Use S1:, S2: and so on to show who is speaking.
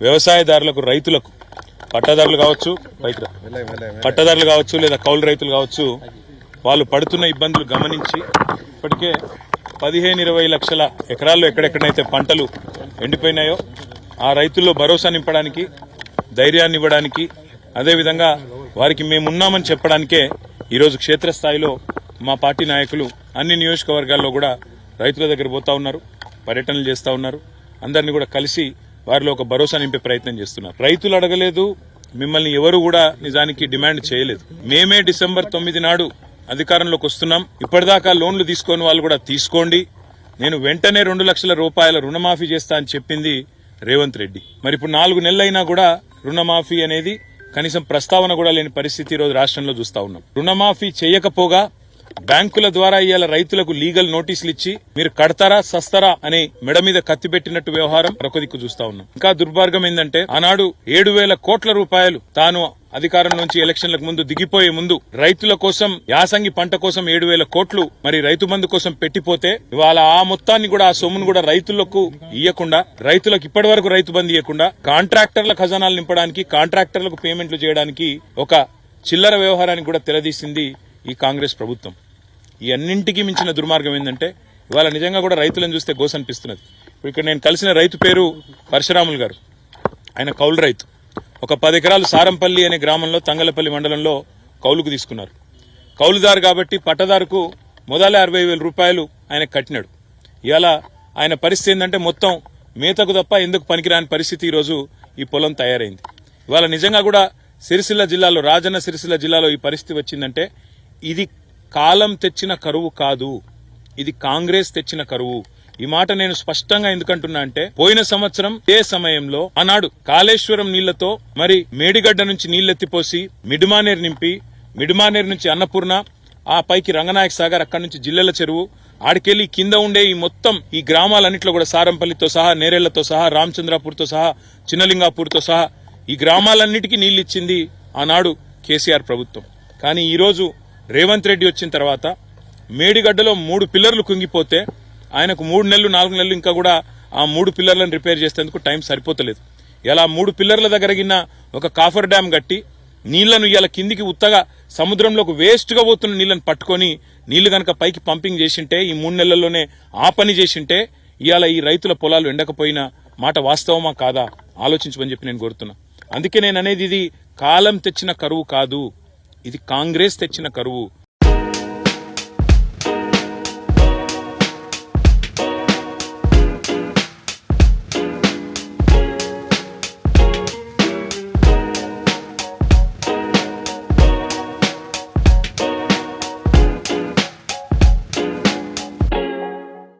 S1: వ్యవసాయదారులకు రైతులకు పట్టదారులు కావచ్చు. పట్టదారులు కావచ్చు లేదా కౌలు రైతులు కావచ్చు వాళ్ళు పడుతున్న ఇబ్బందులు గమనించి ఇప్పటికే పదిహేను ఇరవై లక్షల ఎకరాల్లో ఎక్కడెక్కడైతే పంటలు ఎండిపోయినాయో ఆ రైతుల్లో భరోసా నింపడానికి ధైర్యాన్ని ఇవ్వడానికి అదేవిధంగా వారికి మేమున్నామని చెప్పడానికే ఈరోజు క్షేత్రస్థాయిలో మా పార్టీ నాయకులు అన్ని నియోజకవర్గాల్లో కూడా రైతుల దగ్గర పోతా ఉన్నారు పర్యటనలు చేస్తా ఉన్నారు అందరినీ కూడా కలిసి వారిలో ఒక భరోసా నింపే ప్రయత్నం చేస్తున్నారు. రైతులు అడగలేదు మిమ్మల్ని ఎవరు కూడా నిజానికి డిమాండ్ చేయలేదు. మేమే డిసెంబర్ తొమ్మిది నాడు అధికారంలోకి వస్తున్నాం. ఇప్పటిదాకా లోన్లు తీసుకోని వాళ్ళు కూడా తీసుకోండి. నేను వెంటనే రెండు లక్షల రూపాయల రుణమాఫీ చేస్తా అని చెప్పింది రేవంత్ రెడ్డి. మరి ఇప్పుడు నాలుగు నెలలైనా కూడా రుణమాఫీ అనేది కనీసం ప్రస్తావన కూడా లేని పరిస్థితి ఈరోజు రోజు రాష్ట్రంలో చూస్తా ఉన్నాం. రుణమాఫీ చేయకపోగా బ్యాంకుల ద్వారా ఇవాళ రైతులకు లీగల్ నోటీసులు ఇచ్చి మీరు కడతారా సస్తారా అని మెడ మీద కత్తి పెట్టినట్టు వ్యవహారం మరొక చూస్తా ఉన్నాం. ఇంకా దుర్మార్గం ఏంటంటే ఆనాడు ఏడు వేల కోట్ల రూపాయలు తాను అధికారం నుంచి ఎలక్షన్లకు ముందు దిగిపోయే ముందు రైతుల కోసం యాసంగి పంట కోసం ఏడు వేల కోట్లు మరి రైతు బంధు కోసం పెట్టిపోతే ఇవాళ ఆ మొత్తాన్ని కూడా ఆ సొమ్మును కూడా రైతులకు ఇవ్వకుండా రైతులకు ఇప్పటి వరకు రైతు బంధు ఇవ్వకుండా కాంట్రాక్టర్ల ఖజానాలు నింపడానికి కాంట్రాక్టర్లకు పేమెంట్లు చేయడానికి ఒక చిల్లర వ్యవహారానికి కూడా తెరదీసింది ఈ కాంగ్రెస్ ప్రభుత్వం. ఈ అన్నింటికీ మించిన దుర్మార్గం ఏంటంటే ఇవాళ నిజంగా కూడా రైతులను చూస్తే గోసనిపిస్తున్నది ఇప్పుడు ఇక్కడ నేను కలిసిన రైతు పేరు పరశురాములు గారు. ఆయన కౌలు రైతు. ఒక పది ఎకరాలు సారంపల్లి అనే గ్రామంలో తంగలపల్లి మండలంలో కౌలుకు తీసుకున్నారు. కౌలుదారు కాబట్టి పట్టదారుకు మొదల అరవై వేల రూపాయలు ఆయన కట్టినాడు. ఇవాళ ఆయన పరిస్థితి ఏంటంటే మొత్తం మేతకు తప్ప ఎందుకు పనికిరాని పరిస్థితి ఈరోజు ఈ పొలం తయారైంది. ఇవాళ నిజంగా కూడా సిరిసిల్ల జిల్లాలో రాజన్న సిరిసిల్ల జిల్లాలో ఈ పరిస్థితి వచ్చిందంటే ఇది కాలం తెచ్చిన కరువు కాదు. ఇది కాంగ్రెస్ తెచ్చిన కరువు. ఈ మాట నేను స్పష్టంగా ఎందుకంటున్నా అంటే పోయిన సంవత్సరం ఏ సమయంలో ఆనాడు కాళేశ్వరం నీళ్ళతో మరి మేడిగడ్డ నుంచి నీళ్ళెత్తిపోసి మిడిమానేరు నింపి మిడిమానేరు నుంచి అన్నపూర్ణ ఆ పైకి రంగనాయక సాగర్ అక్కడి నుంచి జిల్లెల చెరువు ఆడికెళ్ళి కింద ఉండే ఈ మొత్తం ఈ గ్రామాలన్నింటిలో కూడా సారంపల్లితో సహా నేరేళ్ళతో సహా రామచంద్రాపూర్తో సహా చిన్నలింగాపూర్తో సహా ఈ గ్రామాలన్నిటికీ నీళ్ళు ఇచ్చింది ఆనాడు కేసీఆర్ ప్రభుత్వం. కానీ ఈరోజు రేవంత్ రెడ్డి వచ్చిన తర్వాత మేడిగడ్డలో మూడు పిల్లర్లు కుంగిపోతే ఆయనకు మూడు నెలలు నాలుగు నెలలు ఇంకా కూడా ఆ మూడు పిల్లర్లను రిపేర్ చేసేందుకు టైం సరిపోతలేదు. ఇలా మూడు పిల్లర్ల దగ్గర ఒక కాఫర్ డ్యామ్ కట్టి నీళ్ళను ఇలా కిందికి ఉత్తగా సముద్రంలోకి వేస్ట్గా పోతున్న నీళ్ళను పట్టుకొని నీళ్ళు కనుక పైకి పంపింగ్ చేసింటే ఈ మూడు నెలల్లోనే ఆ పని చేసింటే ఇవాళ ఈ రైతుల పొలాలు ఎండకపోయినా మాట వాస్తవమా కాదా? ఆలోచించమని చెప్పి నేను కోరుతున్నా. అందుకే నేను అనేది ఇది కాలం తెచ్చిన కరువు కాదు. ఇది కాంగ్రెస్ తెచ్చిన కరువు.